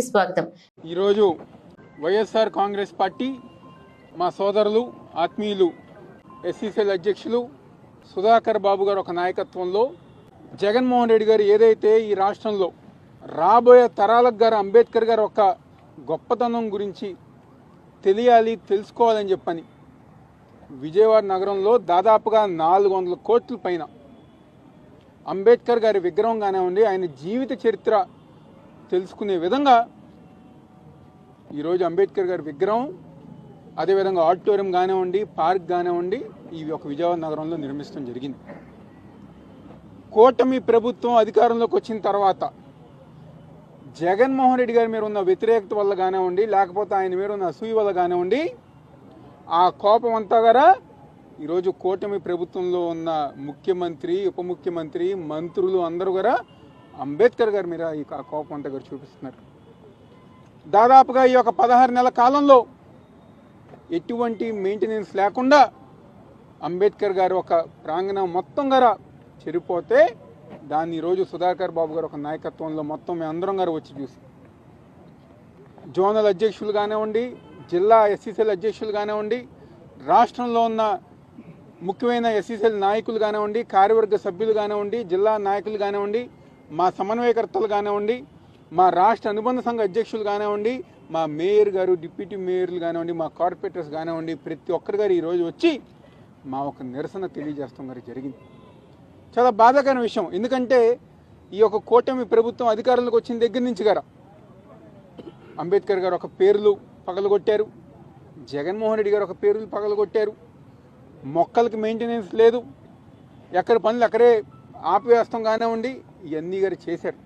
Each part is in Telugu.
స్వాగతం. ఈరోజు వైఎస్ఆర్ కాంగ్రెస్ పార్టీ మా సోదరులు ఆత్మీయులు ఎస్సీసీఎల్ అధ్యక్షులు సుధాకర్ బాబు గారు ఒక నాయకత్వంలో జగన్మోహన్ రెడ్డి గారు ఏదైతే ఈ రాష్ట్రంలో రాబోయే తరాలకు గారు అంబేద్కర్ గారు ఒక గొప్పతనం గురించి తెలియాలి తెలుసుకోవాలని చెప్పని విజయవాడ నగరంలో దాదాపుగా నాలుగు వందల కోట్ల పైన అంబేద్కర్ గారి విగ్రహం కానివ్వండి ఆయన జీవిత చరిత్ర తెలుసుకునే విధంగా ఈరోజు అంబేద్కర్ గారి విగ్రహం అదేవిధంగా ఆడిటోరియం కానివ్వండి పార్క్ కానివ్వండి ఈ ఒక విజయవాడ నగరంలో నిర్మించడం జరిగింది. కూటమి ప్రభుత్వం అధికారంలోకి వచ్చిన తర్వాత జగన్మోహన్ రెడ్డి గారి మీద ఉన్న వ్యతిరేకత వల్ల కానివ్వండి లేకపోతే ఆయన మీద ఉన్న అసూయ వల్ల కానివ్వండి ఆ కోపం అంతా గారా ఈరోజు కూటమి ప్రభుత్వంలో ఉన్న ముఖ్యమంత్రి ఉప ముఖ్యమంత్రి మంత్రులు అందరూ కూడా అంబేద్కర్ గారి మీద ఈ కోపం అంతా చూపిస్తున్నారు. దాదాపుగా ఈ యొక్క పదహారు నెలల కాలంలో ఎటువంటి మెయింటెనెన్స్ లేకుండా అంబేద్కర్ గారు ఒక ప్రాంగణం మొత్తం గారు చెరిపోతే దాన్ని ఈరోజు సుధాకర్ బాబు గారు ఒక నాయకత్వంలో మొత్తం మేము అందరం గారు వచ్చి చూసి. జోనల్ అధ్యక్షులు కానివ్వండి జిల్లా ఎస్సీసీఎల్ అధ్యక్షులు కానివ్వండి రాష్ట్రంలో ఉన్న ముఖ్యమైన ఎస్సీసీఎల్ నాయకులు కానివ్వండి కార్యవర్గ సభ్యులు కానివ్వండి జిల్లా నాయకులు కానివ్వండి మా సమన్వయకర్తలు కానివ్వండి మా రాష్ట్ర అనుబంధ సంఘ అధ్యక్షులు కానివ్వండి మా మేయర్ గారు డిప్యూటీ మేయర్లు కానివ్వండి మా కార్పొరేటర్స్ కానివ్వండి ప్రతి ఒక్కరి గారు ఈరోజు వచ్చి మా ఒక నిరసన తెలియజేస్తాం గారు జరిగింది. చాలా బాధాకరమైన విషయం. ఎందుకంటే ఈ యొక్క కూటమి ప్రభుత్వం అధికారంలోకి వచ్చిన దగ్గర నుంచి గారు అంబేద్కర్ గారు ఒక పేర్లు పగలగొట్టారు. జగన్మోహన్ రెడ్డి గారు ఒక పేర్లు పగలగొట్టారు. మొక్కలకి మెయింటెనెన్స్ లేదు. ఎక్కడ పనులు అక్కడే ఆపివేస్తాం కానివ్వండి ఇవన్నీ గారు చేశారు?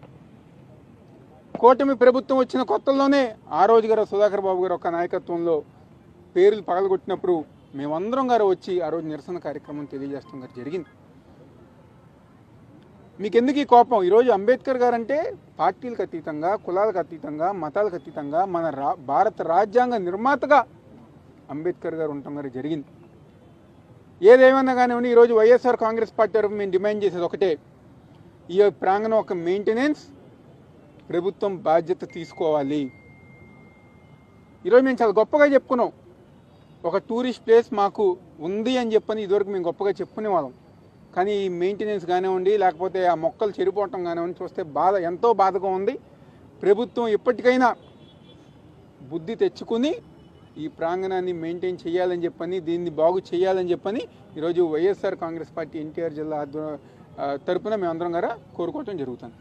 కూటమి ప్రభుత్వం వచ్చిన కొత్తల్లోనే ఆ రోజు గారు సుధాకర్ బాబు గారు ఒక నాయకత్వంలో పేర్లు పగలగొట్టినప్పుడు మేమందరం గారు వచ్చి ఆ రోజు నిరసన కార్యక్రమం తెలియజేస్తాం గారు జరిగింది. మీకు ఎందుకు ఈ కోపం? ఈరోజు అంబేద్కర్ గారు అంటే పార్టీలకు అతీతంగా కులాలకు అతీతంగా మతాలకు అతీతంగా మన రా భారత రాజ్యాంగ నిర్మాతగా అంబేద్కర్ గారు ఉండటం గారు జరిగింది. ఏదేమైనా కానివ్వండి ఈరోజు వైఎస్ఆర్ కాంగ్రెస్ పార్టీ తరఫు మేము డిమాండ్ చేసేది ఒకటే. ఈ ప్రాంగణం ఒక మెయింటెనెన్స్ ప్రభుత్వం బాధ్యత తీసుకోవాలి. ఈరోజు మేము చాలా గొప్పగా చెప్పుకున్నాం. ఒక టూరిస్ట్ ప్లేస్ మాకు ఉంది అని చెప్పని ఇదివరకు మేము గొప్పగా చెప్పుకునే వాళ్ళం కానీ ఈ మెయింటెనెన్స్ కానివ్వండి లేకపోతే ఆ మొక్కలు చెడిపోవటం కానివ్వండి చూస్తే బాధ ఎంతో బాధగా ఉంది. ప్రభుత్వం ఎప్పటికైనా బుద్ధి తెచ్చుకుని ఈ ప్రాంగణాన్ని మెయింటైన్ చేయాలని చెప్పని దీన్ని బాగు చేయాలని చెప్పని ఈరోజు వైఎస్ఆర్ కాంగ్రెస్ పార్టీ ఎన్టీఆర్ జిల్లా ఆధ్వ- తరపున మేమందరం గారా కోరుకోవటం జరుగుతుంది.